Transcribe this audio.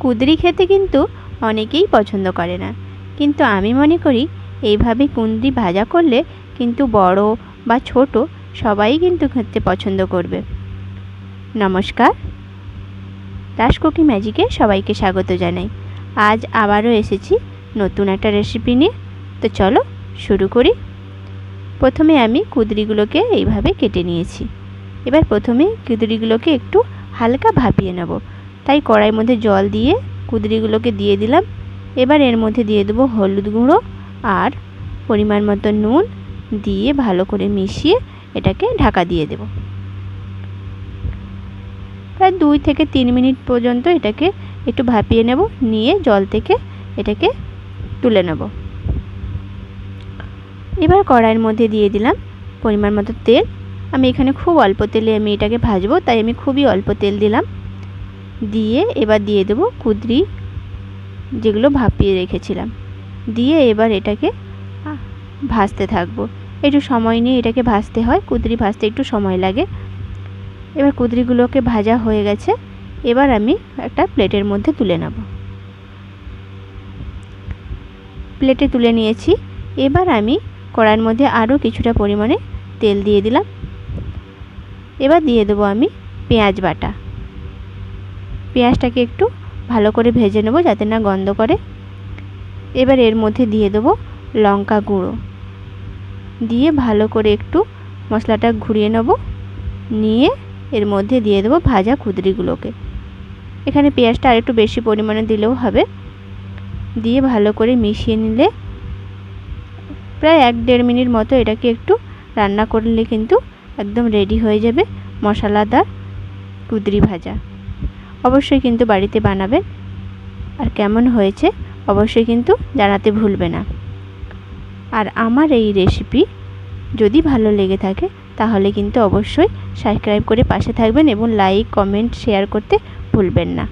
কুদরি খেতে কিন্তু অনেকেই পছন্দ করে না। কিন্তু আমি মনে করি, এইভাবে কুঁদরি ভাজা করলে কিন্তু বড় বা ছোট সবাই কিন্তু খেতে পছন্দ করবে। নমস্কার। রাস কুকি ম্যাজিকে সবাইকে স্বাগত জানাই। আজ আবারও এসেছি নতুন একটা রেসিপি নিয়ে। তো চলো শুরু করি। প্রথমে আমি কুদরিগুলোকে এইভাবে কেটে নিয়েছি। এবার প্রথমে কুদরিগুলোকে একটু হালকা ভাপিয়ে নেব। তাই কড়াইয়ের মধ্যে জল দিয়ে কুদরিগুলোকে দিয়ে দিলাম। এবার এর মধ্যে দিয়ে দেবো হলুদ গুঁড়ো আর পরিমাণ মতো নুন দিয়ে ভালো করে মিশিয়ে এটাকে ঢাকা দিয়ে দেব। প্রায় দুই থেকে তিন মিনিট পর্যন্ত এটাকে একটু ভাপিয়ে নেব, নিয়ে জল থেকে এটাকে তুলে নেব। এবার কড়াইয়ের মধ্যে দিয়ে দিলাম পরিমাণ মতো তেল। আমি এখানে খুব অল্প তেলে আমি এটাকে ভাজবো, তাই আমি খুবই অল্প তেল দিলাম। দিয়ে এবার দিয়ে দেবো কুদরি, যেগুলো ভাপিয়ে রেখেছিলাম। দিয়ে এবার এটাকে ভাজতে থাকব। একটু সময় নিয়ে এটাকে ভাজতে হয়, কুদরি ভাজতে একটু সময় লাগে। এবার কুদরিগুলোকে ভাজা হয়ে গেছে। এবার আমি একটা প্লেটের মধ্যে তুলে নেব। প্লেটে তুলে নিয়েছি। এবার আমি কড়াইয়ের মধ্যে আরও কিছুটা পরিমাণে তেল দিয়ে দিলাম। এবার দিয়ে দেবো আমি পেঁয়াজ বাটা। পেঁয়াজটাকে একটু ভালো করে ভেজে নেব যাতে না গন্ধ করে। এবার এর মধ্যে দিয়ে দেবো লঙ্কা গুঁড়ো। দিয়ে ভালো করে একটু মশলাটা ঘুরিয়ে নেব। নিয়ে এর মধ্যে দিয়ে দেবো ভাজা কুদরিগুলোকে। এখানে পেঁয়াজটা আর একটু বেশি পরিমাণে দিলেও হবে। দিয়ে ভালো করে মিশিয়ে নিলে প্রায় এক দেড় মিনিট মতো এটাকে একটু রান্না করলে কিন্তু একদম রেডি হয়ে যাবে মশলাদার কুদরি ভাজা। অবশ্যই কিন্তু বাড়িতে বানাবেন। আর কেমন হয়েছে অবশ্যই কিন্তু জানাতে ভুলবে না। আর আমার এই রেসিপি যদি ভালো লেগে থাকে, তাহলে কিন্তু অবশ্যই সাবস্ক্রাইব করে পাশে থাকবেন এবং লাইক কমেন্ট শেয়ার করতে ভুলবেন না।